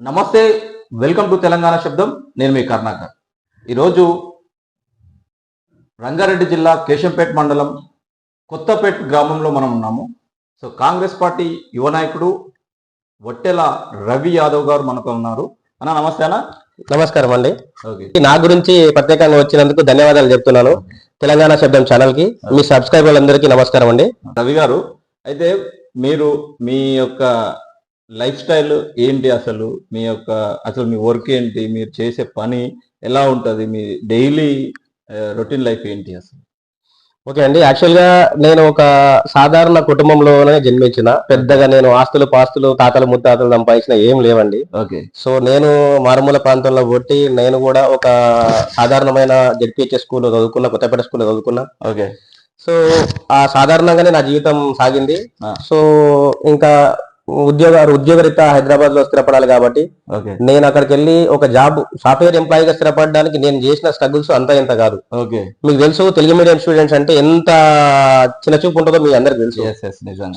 నమస్తే welcome to Telangana శబ్దం. నేను మీ కర్ణాకర్. ఈరోజు రంగారెడ్డి జిల్లా కేశంపేట మండలం కొత్తపేట గ్రామంలో మనం ఉన్నాము. సో కాంగ్రెస్ పార్టీ యువ నాయకుడు వట్టెల రవి యాదవ్ గారు మనతో ఉన్నారు. అన్న నమస్తే అన్న. నమస్కారం అండి. ఓకే. నా గురించి ప్రత్యేకంగా వచ్చినందుకు ధన్యవాదాలు చెప్తున్నాను తెలంగాణ శబ్దం ఛానల్కి మీ సబ్స్క్రైబర్లందరికీ నమస్కారం అండి. రవి గారు అయితే మీరు మీ యొక్క లైఫ్ స్టైల్ ఏంటి అసలు? మీ యొక్క అసలు మీ వర్క్ ఏంటి? మీరు చేసే పని ఎలా ఉంటది? మీ డైలీ రొటీన్ లైఫ్ ఏంటి అసలు? ఓకే అండి. యాక్చువల్గా నేను ఒక సాధారణ కుటుంబంలోనే జన్మించిన పెద్దగా నేను ఆస్తులు పాస్తులు తాతలు ముత్తాతలు సంపాదించిన ఏం లేవండి. ఓకే. సో నేను మారుమూల ప్రాంతంలో పుట్టి నేను కూడా ఒక సాధారణమైన జడ్పిహెచ్ఎస్ స్కూల్ చదువుకున్న కొత్తపేట స్కూల్ చదువుకున్నా. ఓకే. సో ఆ సాధారణంగానే నా జీవితం సాగింది. సో ఇంకా ఉద్యోగ ఉద్యోగరీత్యా హైదరాబాద్లో స్థిరపడాలి కాబట్టి నేను అక్కడికి వెళ్ళి ఒక జాబ్ సాఫ్ట్వేర్ ఎంప్లాయీ గా స్థిరపడడానికి నేను చేసిన స్ట్రగుల్స్ అంత ఇంత కాదు. మీకు తెలుసు తెలుగు మీడియం స్టూడెంట్స్ అంటే ఎంత చిన్న చూపు ఉంటుందో మీకు అందరికి తెలుసు.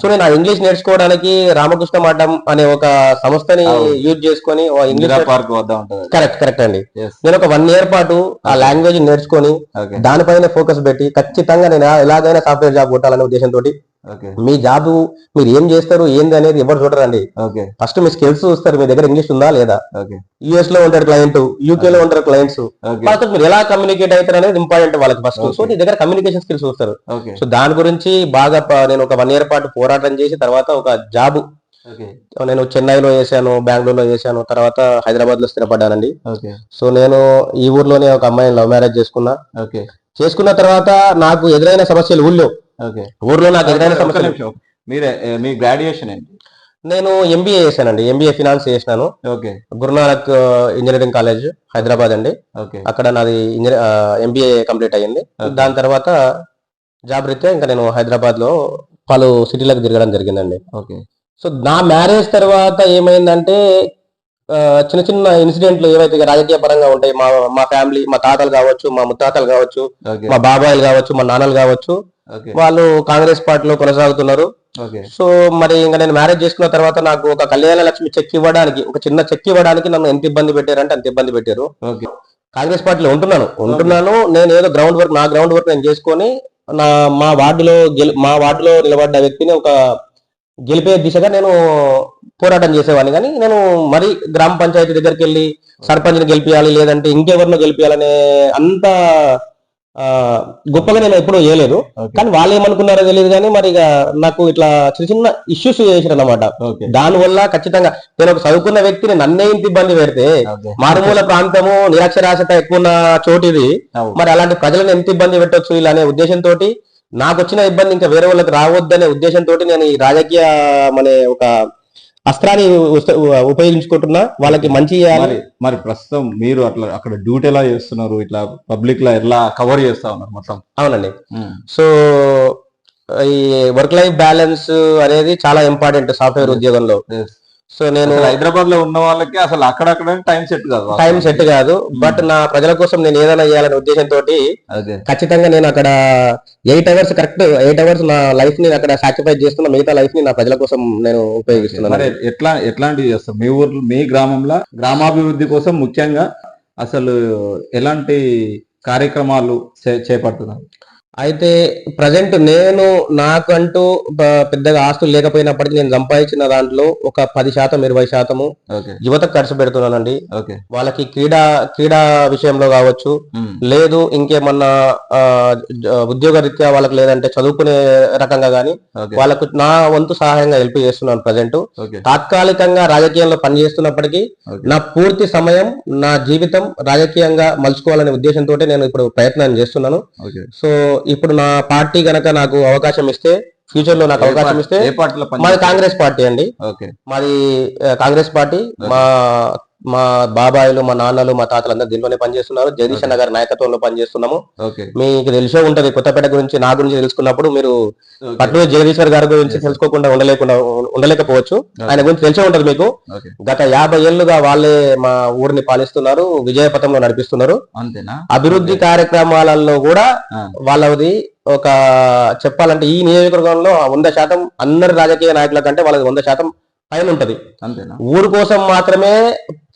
సో నేను ఆ ఇంగ్లీష్ నేర్చుకోవడానికి రామకృష్ణ మఠం అనే ఒక సంస్థని. యూజ్ చేసుకొని ఇంగ్లీష్ కరెక్ట్ కరెక్ట్ అండి. నేను ఒక వన్ ఇయర్ పాటు ఆ లాంగ్వేజ్ నేర్చుకొని దానిపైన ఫోకస్ పెట్టి ఖచ్చితంగా నేను ఎలాగైనా సాఫ్ట్వేర్ జాబ్ కొట్టాలనే ఉద్దేశంతో మీ జాబ్ మీరు ఏం చేస్తారు ఏంది అనేది ఎవరు చూడరండి. ఫస్ట్ మీ స్కిల్స్ చూస్తారు మీ దగ్గర ఇంగ్లీష్ ఉందా లేదా? యుఎస్లో ఉంటారు క్లయింట్ యూకే లో ఉంటారు క్లయింట్స్ వాళ్ళతో మీరు ఎలా కమ్యూనికేట్ అవుతారు అనేది ఇంపార్టెంట్ వాళ్ళకి ఫస్ట్. సో నీ దగ్గర కమ్యూనికేషన్ స్కిల్స్ చూస్తారు. సో దాని గురించి బాగా నేను ఒక వన్ ఇయర్ పాటు పోరాటం చేసి తర్వాత ఒక జాబ్. నేను చెన్నైలో చేశాను బెంగళూరులో చేశాను తర్వాత హైదరాబాద్లో స్థిరపడ్డానండి సో నేను ఈ ఊర్లోనే ఒక అమ్మాయిని లవ్ మ్యారేజ్ చేసుకున్నా. చేసుకున్న తర్వాత నాకు ఎదురైన సమస్యలు ఊళ్ళో. ఓకే. ఊర్లో నాకు ఎదురైన నిమిషం మీరే మీ గ్రాడ్యుయేషన్ ఏంటి? నేను ఎంబీఏ చేశానండి. ఎంబీఏ ఫినాన్స్ చేసినాను. Okay. Guru Nanak engineering college Hyderabad అండి. ఓకే. అక్కడ నాది ఎంబీఏ కంప్లీట్ అయ్యింది. దాని తర్వాత జాబ్ రీత్యా ఇంకా నేను హైదరాబాద్లో పలు సిటీలకు తిరగడం జరిగిందండి. ఓకే. సో నా మ్యారేజ్ తర్వాత ఏమైందంటే చిన్న చిన్న ఇన్సిడెంట్లు ఏవైతే రాజకీయ పరంగా ఉంటాయి మా మా ఫ్యామిలీ మా తాతలు కావచ్చు మా ముత్తాతలు కావచ్చు మా బాబాయిలు కావచ్చు మా నాన్నలు కావచ్చు వాళ్ళు కాంగ్రెస్ పార్టీలో కొనసాగుతున్నారు. సో మరి ఇంకా నేను మ్యారేజ్ చేసుకున్న తర్వాత నాకు ఒక కళ్యాణ లక్ష్మి చెక్ ఇవ్వడానికి ఒక చిన్న చెక్ ఇవ్వడానికి నన్ను ఎంత ఇబ్బంది పెట్టారంటే అంత ఇబ్బంది పెట్టారు. కాంగ్రెస్ పార్టీలో ఉంటున్నాను. ఉంటున్నాను. నేను ఏదో గ్రౌండ్ వర్క్ నా గ్రౌండ్ వర్క్ నేను చేసుకొని నా మా వార్డులో గెలి మా వార్డులో నిలబడ్డ వ్యక్తిని ఒక గెలిపే దిశగా నేను పోరాటం చేసేవాడిని. కానీ నేను మరి గ్రామ పంచాయతీ దగ్గరికి వెళ్ళి సర్పంచ్ని గెలిపించాలి లేదంటే ఇంకెవరినో గెలిపించాలనే అంత గొప్పగా నేను ఎప్పుడూ చేయలేదు. కానీ వాళ్ళు ఏమనుకున్నారో తెలియదు కానీ మరి ఇక నాకు ఇట్లా చిన్న చిన్న ఇష్యూస్ చేసారు అనమాట దాని వల్ల ఖచ్చితంగా నేను ఒక చదువుకున్న వ్యక్తిని నన్నే ఇంత ఇబ్బంది పెడితే మారుమూల ప్రాంతము నిరక్షరాస్యత ఎక్కువ ఉన్న చోటు ఇది. మరి అలాంటి ప్రజలను ఎంత ఇబ్బంది పెట్టొచ్చు ఇలా అనే ఉద్దేశంతో నాకు వచ్చిన ఇబ్బంది ఇంకా వేరే వాళ్ళకి రావద్దనే ఉద్దేశంతో నేను ఈ రాజకీయ అనే ఒక అస్త్రాన్ని ఉపయోగించుకుంటున్నా వాళ్ళకి మంచి మరి మరి ప్రస్తుతం మీరు అట్లా అక్కడ డ్యూటీ ఎలా చేస్తున్నారు ఇట్లా పబ్లిక్ లా ఎలా కవర్ చేస్తా ఉన్నారు మొత్తం? అవునండి. సో ఈ వర్క్ లైఫ్ బ్యాలెన్స్ అనేది చాలా ఇంపార్టెంట్ సాఫ్ట్వేర్ ఉద్యోగంలో. సో నేను హైదరాబాద్లో ఉన్న వాళ్ళకి అసలు అక్కడక్కడ టైం సెట్ కాదు టైం సెట్ కాదు. బట్ నా ప్రజల కోసం నేను ఏదైనా చేయాలనే ఉద్దేశంతో ఖచ్చితంగా నేను అక్కడ eight hours correct eight hours నా లైఫ్ని అక్కడ సాక్రిఫైస్ చేస్తున్న మిగతా లైఫ్ని నా ప్రజల కోసం నేను ఉపయోగిస్తున్నాను. ఎట్లా ఎట్లాంటివి చేస్తాం మీ ఊర్లో మీ గ్రామంలో గ్రామాభివృద్ధి కోసం ముఖ్యంగా అసలు ఎలాంటి కార్యక్రమాలు చేపడుతున్నారు? అయితే ప్రజెంట్ నేను నాకంటూ పెద్దగా ఆస్తులు లేకపోయినప్పటికీ నేను సంపాదించిన దాంట్లో ఒక పది శాతం ఇరవై శాతము యువతకు ఖర్చు పెడుతున్నానండి. వాళ్ళకి క్రీడా క్రీడా విషయంలో కావచ్చు. లేదు ఇంకేమన్నా ఆ, జ- ఉద్యోగ రీత్యా వాళ్ళకి లేదంటే చదువుకునే రకంగా గానీ వాళ్ళకు నా వంతు సహాయంగా హెల్ప్ చేస్తున్నాను ప్రజెంట్ తాత్కాలికంగా రాజకీయంలో పనిచేస్తున్నప్పటికీ. నా పూర్తి సమయం నా జీవితం రాజకీయంగా మలుచుకోవాలనే ఉద్దేశంతో నేను ఇప్పుడు ప్రయత్నం చేస్తున్నాను. సో ఇప్పుడు నా పార్టీ గనక నాకు అవకాశం ఇస్తే ఫ్యూచర్లో నాకు అవకాశం ఇస్తే మాది కాంగ్రెస్ పార్టీ అండి. మాది కాంగ్రెస్ పార్టీ. మా మా బాబాయిలు మా నాన్నలు మా తాతలందరూ దీంట్లోనే పనిచేస్తున్నారు. జగదీష్ అన్న గారి నాయకత్వంలో పనిచేస్తున్నాము. మీకు తెలిసే ఉంటది కొత్తపేట గురించి నా గురించి తెలుసుకున్నప్పుడు మీరు. పట్టు జగదీశ్వర్ గారి గురించి తెలుసుకోకుండా ఉండలేకుండా ఉండలేకపోవచ్చు. ఆయన గురించి తెలిసే ఉంటది మీకు. గత యాభై ఏళ్ళుగా వాళ్ళే మా ఊరిని పాలిస్తున్నారు విజయ పథంలో నడిపిస్తున్నారు అభివృద్ధి కార్యక్రమాలలో కూడా. వాళ్ళది ఒక చెప్పాలంటే ఈ నియోజకవర్గంలో వంద శాతం అందరి రాజకీయ నాయకుల కంటే వాళ్ళది వంద శాతం పైన ఉంటది. అంతేనా? ఊరు కోసం మాత్రమే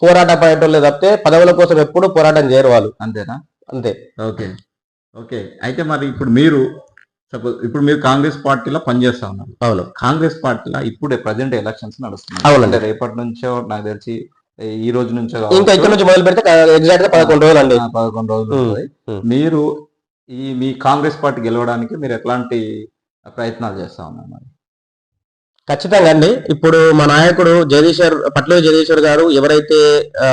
పోరాట పడేటోళ్ళే తప్పితే పదవుల కోసం ఎప్పుడు పోరాటం చేయరు వాళ్ళు. అంతేనా? అంతే. ఓకే. ఓకే. అయితే మరి ఇప్పుడు మీరు సపోజ్ ఇప్పుడు మీరు కాంగ్రెస్ పార్టీలో పనిచేస్తా ఉన్నారు. అవును. కాంగ్రెస్ పార్టీలో ఇప్పుడే ప్రజెంట్ ఎలక్షన్స్ నడుస్తున్నాయి. అవునండి. అంటే రేపటి నుంచో నాకు తెలిసి ఈ రోజు నుంచో ఇంకా. ఇక్కడ నుంచి మొదలు పెడితే ఎగ్జాక్ట్గా పదకొండు రోజులు అండి పదకొండు రోజులు. మీరు ఈ మీ కాంగ్రెస్ పార్టీ గెలవడానికి మీరు ఎట్లాంటి ప్రయత్నాలు చేస్తా ఉన్నారు ఖచ్చితంగా అండి. ఇప్పుడు మా నాయకుడు జగదీశ్వర్ పట్లూరి జగదీశ్వర్ గారు ఎవరైతే ఆ,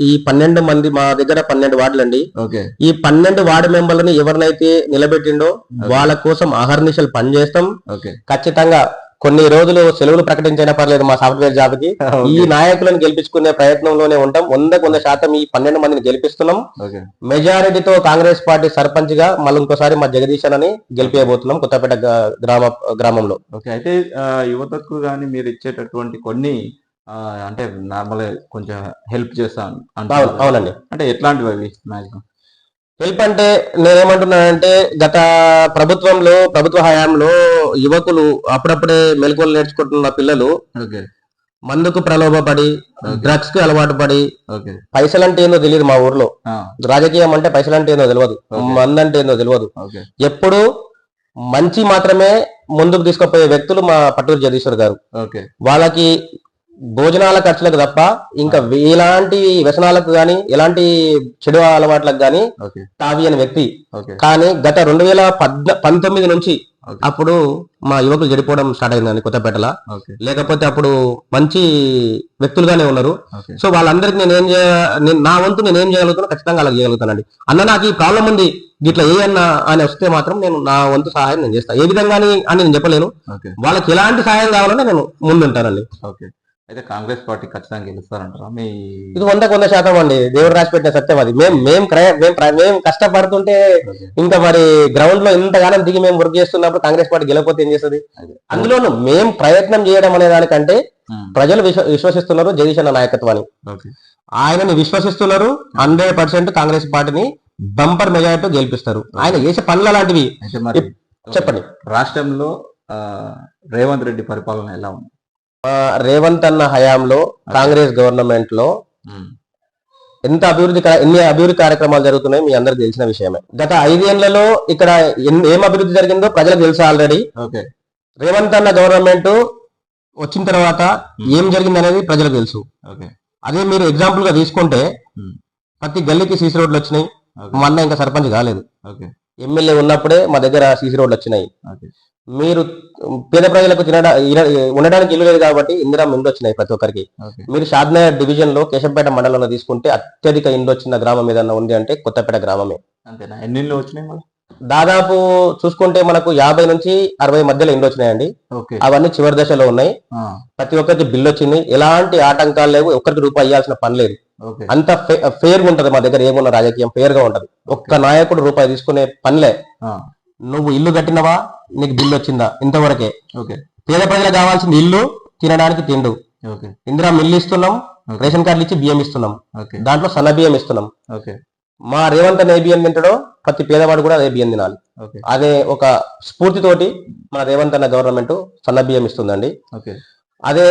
ఈ పన్నెండు మంది మా దగ్గర పన్నెండు వార్డులు అండి ఓకే. ఈ పన్నెండు వార్డు మెంబర్లని ఎవరినైతే నిలబెట్టిండో వాళ్ళ కోసం అహర్నిశలు పనిచేస్తాం. ఓకే. ఖచ్చితంగా కొన్ని రోజులు సెలవులు ప్రకటించైనా పర్లేదు మా సాఫ్ట్వేర్ జాబ్కి ఈ నాయకులను గెలిపించుకునే ప్రయత్నంలోనే ఉంటాం. వందకు వంద శాతం ఈ పన్నెండు మందిని గెలిపిస్తున్నాం. మెజారిటీతో కాంగ్రెస్ పార్టీ సర్పంచ్గా మళ్ళీ ఇంకోసారి మా జగదీశన్ అని గెలిపించబోతున్నాం కొత్తపేట గ్రా- గ్రామ గ్రామంలో. ఓకే. అయితే యువతకు కానీ మీరు ఇచ్చేటటువంటి కొన్ని అంటే నార్మల్ కొంచెం హెల్ప్ చేస్తాను అవును అవునండి. అంటే ఎట్లాంటివి అవి మాక్సిమం హెల్ప్ అంటే నేనేమంటున్నానంటే గత ప్రభుత్వంలో ప్రభుత్వ హయాంలో యువకులు అప్పుడప్పుడే మెలకువలు నేర్చుకుంటున్న పిల్లలు మందుకు ప్రలోభపడి డ్రగ్స్కి అలవాటు పడి పైసలు అంటే ఏందో తెలియదు మా ఊర్లో. రాజకీయం అంటే పైసలు అంటే ఏందో తెలియదు. మందు అంటే ఏందో తెలియదు. ఎప్పుడు మంచి మాత్రమే ముందుకు తీసుకుపోయే వ్యక్తులు మా పట్టూరు జగదీశ్వర్ గారు. వాళ్ళకి భోజనాల ఖర్చులకు తప్ప ఇంకా ఎలాంటి వ్యసనాలకు గాని ఎలాంటి చెడు అలవాట్లకు గాని తావి అనే వ్యక్తి. కానీ గత రెండు వేల పంతొమ్మిది నుంచి అప్పుడు మా యువకులు చెడిపోవడం స్టార్ట్ అయిందండి కొత్తపేటల. లేకపోతే అప్పుడు మంచి వ్యక్తులుగానే ఉన్నారు. సో వాళ్ళందరికి నేను ఏం చేయ నా వంతు నేను ఏం చేయగలుగుతానో ఖచ్చితంగా అలా చేయగలుగుతానండి. అన్న నాకు ఈ ప్రాబ్లం ఉంది. ఇట్లా ఏ అన్న అని వస్తే మాత్రం నేను నా వంతు సహాయం నేను చేస్తాను ఏ విధంగా అని నేను చెప్పలేను. వాళ్ళకి ఎలాంటి సహాయం కావాలన్నా నేను ముందుంటానండి. ఓకే. అయితే కాంగ్రెస్ పార్టీ ఖచ్చితంగా గెలుస్తారంటారా? మీ ఇది వందకు వంద శాతం అండి. దేవుడు రాసి పెట్టిన సత్యం అది. మేము మేము మేము కష్టపడుతుంటే ఇంకా మరి గ్రౌండ్లో ఇంతగానం దిగి మేము వర్క్ చేస్తున్నప్పుడు కాంగ్రెస్ పార్టీ గెలకపోతే ఏం చేస్తుంది? అదే. అందులోనూ మేము ప్రయత్నం చేయడం అనే దానికంటే ప్రజలు విశ్వ విశ్వసిస్తున్నారు జగదీశ్ అన్న నాయకత్వాన్ని. ఆయనని విశ్వసిస్తున్నారు హండ్రెడ్ పర్సెంట్ కాంగ్రెస్ పార్టీని బంపర్ మెజారిటీ గెలిపిస్తారు. ఆయన చేసే పనులు అలాంటివి చెప్పండి. రాష్ట్రంలో రేవంత్ రెడ్డి పరిపాలన ఎలా ఉంది? రేవంత్ అన్న హయాంలో కాంగ్రెస్ గవర్నమెంట్లో ఎంత అభివృద్ధి ఎన్ని అభివృద్ధి కార్యక్రమాలు జరుగుతున్నాయి మీ అందరికి తెలిసిన విషయమే. గత ఐదేళ్ళలో ఇక్కడ ఏం అభివృద్ధి జరిగిందో ప్రజలకు తెలుసు ఆల్రెడీ? ఓకే. రేవంత్ అన్న గవర్నమెంట్ వచ్చిన తర్వాత ఏం జరిగింది అనేది ప్రజలకు తెలుసు. అదే మీరు ఎగ్జాంపుల్గా తీసుకుంటే ప్రతి గల్లీకి సీసీ రోడ్లు వచ్చినాయి. ఓకే. మా అన్న ఇంకా సర్పంచ్ కాలేదు. ఓకే. ఎమ్మెల్యే ఉన్నప్పుడే మా దగ్గర సీసీ రోడ్లు వచ్చినాయి. మీరు పేద ప్రజలకు తినడా ఇర- ఉండడానికి ఇల్లు లేదు కాబట్టి ఇందిరా ఇండ్లు వచ్చినాయి ప్రతి ఒక్కరికి. మీరు షాద్నగర్ డివిజన్లో కేశంపేట మండలంలో తీసుకుంటే అత్యధిక ఇండ్లు వచ్చిన గ్రామం ఏదన్నా ఉంది అంటే కొత్తపేట గ్రామమే. అంతేనా? ఎన్ని ఇళ్ళు వచ్చినాయి దాదాపు చూసుకుంటే మనకు యాభై నుంచి అరవై మధ్యలో ఇండ్లు వచ్చినాయండి. అవన్నీ చివరి దశలో ఉన్నాయి. ప్రతి ఒక్కరికి బిల్లు వచ్చింది. ఎలాంటి ఆటంకాలు లేవు. ఒక్కరికి రూపాయి ఇవ్వాల్సిన పని లేదు. అంత ఫేర్ ఉంటది మా దగ్గర ఏమున్న రాజకీయం. ఫేర్గా ఉంటది. ఒక్క నాయకుడు రూపాయి తీసుకునే పనిలే. నువ్వు ఇల్లు కట్టినవా? నీకు బిల్లు వచ్చిందా? ఇంతవరకే. ఓకే. పేద ప్రజలకు కావాల్సింది ఇల్లు తినడానికి తిండు. ఓకే. ఇందిరా మిల్లు ఇస్తున్నాం. రేషన్ కార్డులు ఇచ్చి బియ్యం ఇస్తున్నాం. ఓకే. దాంట్లో సన్న బియ్యం ఇస్తున్నాం. ఓకే. మా రేవంత్ అనే బియ్యం తింటాడో ప్రతి పేదవాడు కూడా అదే బియ్యం తినాలి. అదే ఒక స్ఫూర్తితోటి మన రేవంత్ అన్న గవర్నమెంట్ సన్న బియ్యం ఇస్తుందండి. అదే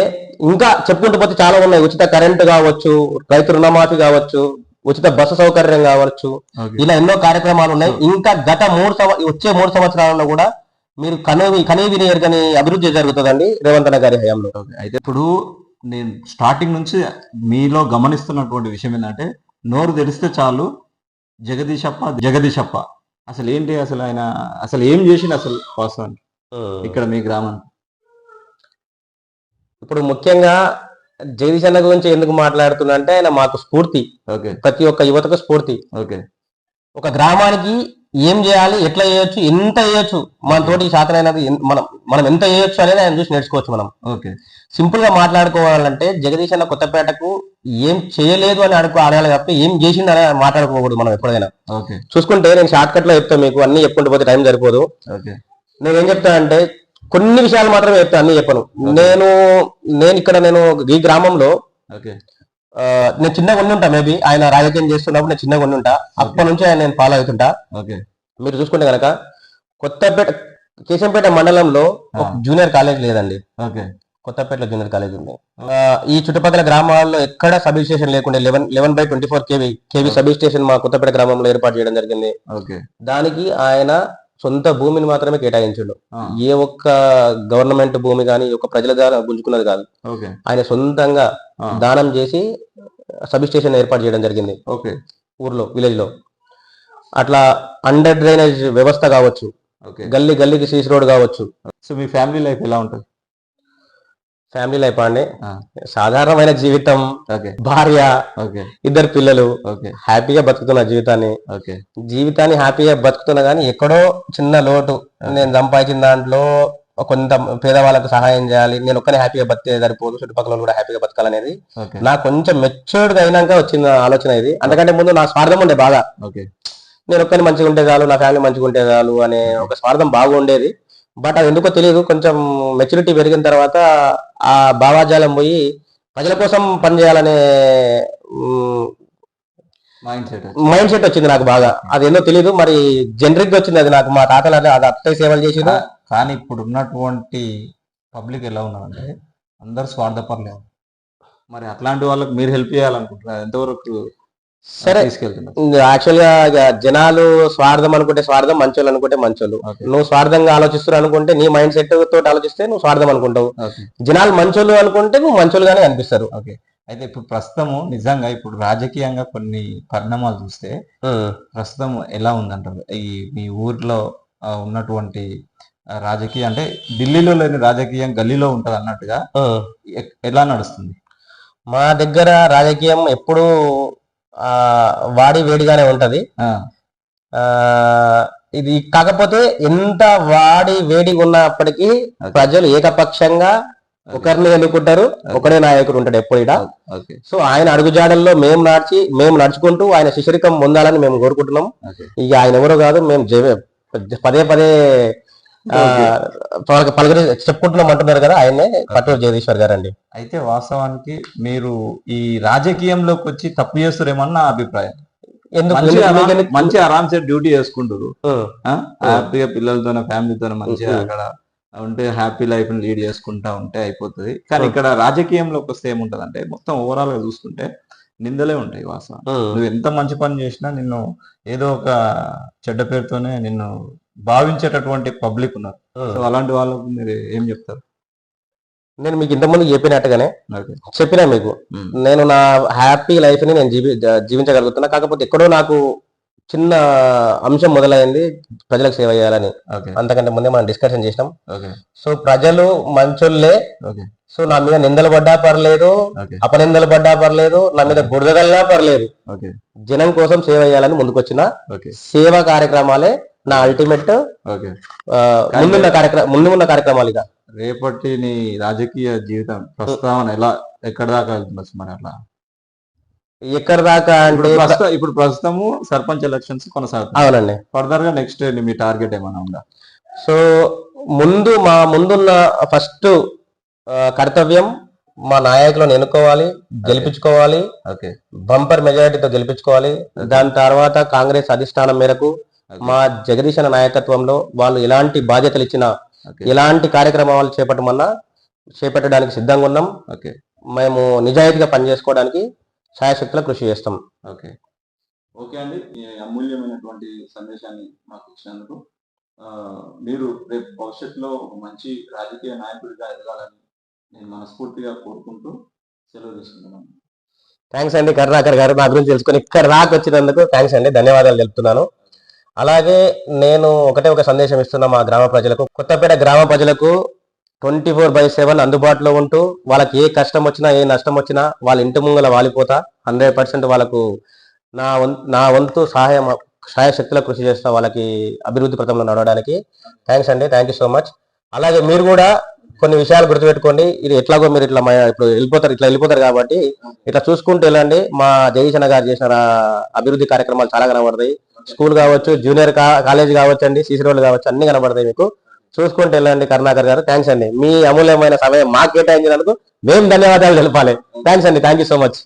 ఇంకా చెప్పుకుంటూ పోతే చాలా ఉన్నాయి. ఉచిత కరెంటు కావచ్చు రైతు రుణమాఫీ కావచ్చు ఉచిత బస్సు సౌకర్యం కావచ్చు. ఇలా ఎన్నో కార్యక్రమాలు ఉన్నాయి. ఇంకా గత మూడు వచ్చే మూడు సంవత్సరాలలో కూడా మీరు కనవి కనీవిని ఎరగని అభివృద్ధి జరుగుతుందండి? రేవంత్ గారి హయాంలో. అయితే ఇప్పుడు నేను స్టార్టింగ్ నుంచి మీలో గమనిస్తున్నటువంటి విషయం ఏంటంటే నోరు తెరిస్తే చాలు జగదీశప్ప జగదీశప్ప. అసలు ఏంటి అసలు ఆయన అసలు ఏం చేసిండు అసలు వాస్తవానికి? ఇక్కడ మీ గ్రామం. ఇప్పుడు ముఖ్యంగా జగదీష్ అన్న గురించి ఎందుకు మాట్లాడుతున్నా అంటే ఆయన మాకు స్ఫూర్తి. ఓకే. ప్రతి ఒక్క యువతకు స్ఫూర్తి. ఓకే. ఒక గ్రామానికి ఏం చేయాలి ఎట్లా చేయొచ్చు ఎంత చేయొచ్చు మన తోటి ఎన్- మనం మనం ఎంత చేయొచ్చు అనేది ఆయన చూసి నేర్చుకోవచ్చు మనం. ఓకే. సింపుల్గా మాట్లాడుకోవాలంటే జగదీష్ అన్న కొత్తపేటకు ఏం చేయలేదు అని అడుగు అడగాలి తప్ప ఏం చేసిండు అని మాట్లాడుకోకూడదు మనం ఎప్పుడైనా. ఓకే. చూసుకుంటే నేను షార్ట్ కట్లో చెప్తాను మీకు అన్ని చెప్పుకుంటూ పోతే టైం సరిపోదు. ఓకే. నేను ఏం చెప్తానంటే కొన్ని విషయాలు మాత్రమే చెప్తాను అన్ని చెప్పను. నేను నేను ఇక్కడ నేను ఈ గ్రామంలో ఓకే. నేను చిన్నగా ఉండి ఉంటా మేబీ ఆయన రాజకీయం చేస్తున్నప్పుడు నేను చిన్నగా ఉండి ఉంటా అప్పటి నుంచి ఆయన నేను ఫాలో అవుతుంటా. ఓకే మీరు చూసుకుంటే కనుక కొత్తపేట కేశంపేట మండలంలో ఒక. జూనియర్ కాలేజ్ లేదండి. ఓకే కొత్తపేటలో జూనియర్ కాలేజ్ ఉంది. ఈ చుట్టుపక్కల గ్రామాల్లో ఎక్కడ సబ్ స్టేషన్ లేకుండా eleven eleven by twenty four KV KV sub station మా కొత్తపేట గ్రామంలో ఏర్పాటు చేయడం జరిగింది. ఓకే దానికి ఆయన సొంత భూమిని మాత్రమే కేటాయించాడు. ఏ ఒక్క గవర్నమెంట్ భూమి కానీ ఒక ప్రజల ద్వారా గుంజుకున్నది కాదు. ఆయన సొంతంగా దానం చేసి సబ్ స్టేషన్ ఏర్పాటు చేయడం జరిగింది. ఓకే. ఊర్లో విలేజ్లో అట్లా అండర్ డ్రైనేజ్ వ్యవస్థ కావచ్చు. ఓకే. గల్లీ గల్లీకి సీసీ రోడ్ కావచ్చు. సో మీ ఫ్యామిలీ లైఫ్ ఎలా ఉంటుంది? ఫ్యామిలీ లైఫ్ అండి. సాధారణమైన జీవితం భార్య ఓకే. ఇద్దరు పిల్లలు ఓకే. హ్యాపీగా బతుకుతున్న జీవితాన్ని. ఓకే. జీవితాన్ని హ్యాపీగా బతుకుతున్నా కానీ ఎక్కడో చిన్న లోటు నేను సంపాదించిన దాంట్లో కొంత పేదవాళ్ళకు సహాయం చేయాలి నేను ఒక్కనే హ్యాపీగా బతికే సరిపోదు చుట్టుపక్కల కూడా హ్యాపీగా బతకాలనేది నాకు కొంచెం మెచ్యూర్డ్గా అయినాక వచ్చిన ఆలోచన ఇది. అంతకంటే ముందు నా స్వార్థం ఉండే బాగా. ఓకే. నేను ఒక్కని మంచిగా ఉంటే చాలు నా ఫ్యామిలీ మంచిగా ఉంటే చాలు అనే ఒక స్వార్థం బాగుండేది. బట్ అది ఎందుకో తెలియదు కొంచెం మెచ్యూరిటీ పెరిగిన తర్వాత ఆ భావాజాలం పోయి ప్రజల కోసం పనిచేయాలనే మైండ్ సెట్ మైండ్ సెట్ వచ్చింది. నాకు బాగా. అది ఏందో తెలియదు మరి జనరిక్గా వచ్చింది అది నాకు. మా తాతలు అదే అది అత్తయ్య సేవలు చేసింది కానీ ఇప్పుడు ఉన్నటువంటి పబ్లిక్ ఎలా ఉన్నారంటే అందరు స్వార్థపరలేదు మరి అట్లాంటి వాళ్ళకి మీరు హెల్ప్ చేయాలనుకుంటున్నారు. ఎంతవరకు సరే. తీసుకెళ్తున్నారు యాక్చువల్గా ఇక జనాలు స్వార్థం అనుకుంటే స్వార్థం మంచోళ్ళు అనుకుంటే మంచోళ్ళు. నువ్వు స్వార్థంగా ఆలోచిస్తున్నారు అనుకుంటే నీ మైండ్ సెట్ తోటి ఆలోచిస్తే నువ్వు స్వార్థం అనుకుంటావు. జనాలు మంచోళ్ళు అనుకుంటే నువ్వు మంచోళ్ళుగానే అనిపిస్తారు ఓకే. అయితే ఇప్పుడు ప్రస్తుతము నిజంగా ఇప్పుడు రాజకీయంగా కొన్ని పరిణామాలు చూస్తే ప్రస్తుతం ఎలా ఉందంటారు? ఈ మీ ఊర్లో ఉన్నటువంటి రాజకీయ అంటే ఢిల్లీలో లేని రాజకీయం గల్లీలో ఉంటది అన్నట్టుగా ఎలా నడుస్తుంది? మా దగ్గర రాజకీయం ఎప్పుడు వాడి వేడిగానే ఉంటది. ఇది కాకపోతే ఎంత వాడి వేడిగా ఉన్నప్పటికీ. ప్రజలు ఏకపక్షంగా ఒకరిని ఎన్నుకుంటారు ఒకడే నాయకుడు ఉంటాడు ఎప్పుడు ఓకే. సో ఆయన అడుగుజాడల్లో మేము నడిచి మేము నడుచుకుంటూ ఆయన శిశరికం పొందాలని మేము కోరుకుంటున్నాం. ఇక ఆయన ఎవరో కాదు మేము పదే పదే పలకరి చెప్పుకుంటున్నాం అంటున్నారు కదా ఆయన్నే పట్టూరు జగదీశ్వర్ గారు అండి అయితే వాస్తవానికి మీరు ఈ రాజకీయంలోకి వచ్చి తప్పు చేస్తారేమన్న నా అభిప్రాయం. ఎందుకు? మంచి ఎందుకు- ఆరాం- ఎందుకు- మంచి ఆరామ్సే డ్యూటీ చేసుకుంటారు? హ్యాపీగా పిల్లలతో ఫ్యామిలీతో మంచిగా. అక్కడ ఉంటే హ్యాపీ లైఫ్ని లీడ్ చేసుకుంటా ఉంటే అయిపోతుంది. కానీ ఇక్కడ రాజకీయంలోకి వస్తే ఏముంటది అంటే మొత్తం ఓవరాల్గా చూసుకుంటే నిందలే ఉంటాయి వాస్తవం ఉం. నువ్వు ఎంత మంచి పని చేసినా నిన్ను ఏదో ఒక చెడ్డ పేరుతోనే నిన్ను భావించేటటువంటి పబ్లిక్ ఉన్నారు. సో అలాంటి వాళ్ళకు మీరు ఏం చెప్తారు? నేను మీకు ఇంతకుముందు చెప్పినట్టుగానే చెప్పినా మీకు. నేను నా హ్యాపీ లైఫ్ని నేను జీవి జీవించగలుగుతున్నా. కాకపోతే ఎక్కడో నాకు చిన్న అంశం మొదలైంది ప్రజలకు సేవ చేయాలని. అంతకంటే ముందే మనం డిస్కషన్ చేసినాం. సో ప్రజలు మంచోళ్ళే. సో నా మీద నిందలు పడ్డా పర్లేదు. అపనిందలు పడ్డా పర్లేదు. నా మీద బురదగల్లా పర్లేదు. జనం కోసం సేవ చేయాలని ముందుకొచ్చిన సేవా కార్యక్రమాలే నా అల్టిమేట్ ఓకే. ముందున్న కార్యక్రమం ముందు ఉన్న కార్యక్రమాలు ఇక. రేపటి నీ రాజకీయ జీవితం ప్రస్తావన ఎలా ఎక్కడ దాకా వెళ్తుండొచ్చు మరి అట్లా? ఎక్కడి దాకా ఇప్పుడు అంటే ఇప్పుడు ప్రస్తుతము సర్పంచ్ ఎలక్షన్స్ కొనసాగుతాయి అవునండి. ఫర్దర్గా నెక్స్ట్ మీ టార్గెట్ ఏమైనా ఉందా? సో ముందు మా ముందున్న ఫస్ట్ కర్తవ్యం మా నాయకులను ఎన్నుకోవాలి గెలిపించుకోవాలి ఓకే. బంపర్ మెజారిటీతో గెలిపించుకోవాలి. దాని తర్వాత కాంగ్రెస్ అధిష్టానం మేరకు మా జగదీశన నాయకత్వంలో వాళ్ళు ఎలాంటి బాధ్యతలు ఇచ్చినా ఎలాంటి కార్యక్రమాలు చేపట్టమన్నా చేపట్టడానికి సిద్ధంగా ఉన్నాం. ఓకే మేము నిజాయితీగా పనిచేసుకోవడానికి ఛాయశక్తిలో కృషి చేస్తాం. ఓకే ఓకే అండి. అమూల్యమైనటువంటి సందేశాన్ని మాకు ఇచ్చినందుకు మీరు రేపు భవిష్యత్తులో ఒక మంచి రాజకీయ నాయకుడిగా ఎదగాలని నేను మనస్ఫూర్తిగా కోరుకుంటూ సెలవు తీసుకుంటున్నాను. థ్యాంక్స్ అండి. కర్ణాకర్ గారు నా గురించి తెలుసుకొని ఇక్కడ రాక వచ్చినందుకు థ్యాంక్స్ అండి. ధన్యవాదాలు తెలుపుతున్నాను. అలాగే నేను ఒకటే ఒక సందేశం ఇస్తున్నా మా గ్రామ ప్రజలకు. కొత్తపేట గ్రామ ప్రజలకు ట్వంటీ ఫోర్ బై సెవెన్ అందుబాటులో ఉంటూ వాళ్ళకి ఏ కష్టం వచ్చినా ఏ నష్టం వచ్చినా వాళ్ళ ఇంటి ముంగల వాలిపోతా. హండ్రెడ్ పర్సెంట్ వాళ్ళకు నా వం నా వంతు సహాయం సహాయ శక్తిలో కృషి చేస్తా వాళ్ళకి అభివృద్ధి పథంలో నడవడానికి. థ్యాంక్స్ అండి. Thank you so much. అలాగే మీరు కూడా కొన్ని విషయాలు గుర్తుపెట్టుకోండి. ఇది ఎట్లాగో మీరు ఇట్లా మా- ఇప్పుడు వెళ్ళిపోతారు ఇట్లా వెళ్ళిపోతారు కాబట్టి ఇట్లా చూసుకుంటూ వెళ్ళండి. మా జగదీశన గారు చేసిన అభివృద్ధి కార్యక్రమాలు చాలా కనబడతాయి. స్కూల్ కావచ్చు జూనియర్ కాలేజ్ కావచ్చు అండి సీసీ రోడ్లు కావచ్చు అన్ని కనబడతాయి మీకు. చూసుకుంటూ వెళ్ళండి కరుణాకర్ గారు. థ్యాంక్స్ అండి. మీ అమూల్యమైన సమయం మాకు కేటాయించినందుకు మేము ధన్యవాదాలు తెలపాలి. థ్యాంక్స్ అండి. Thank you so much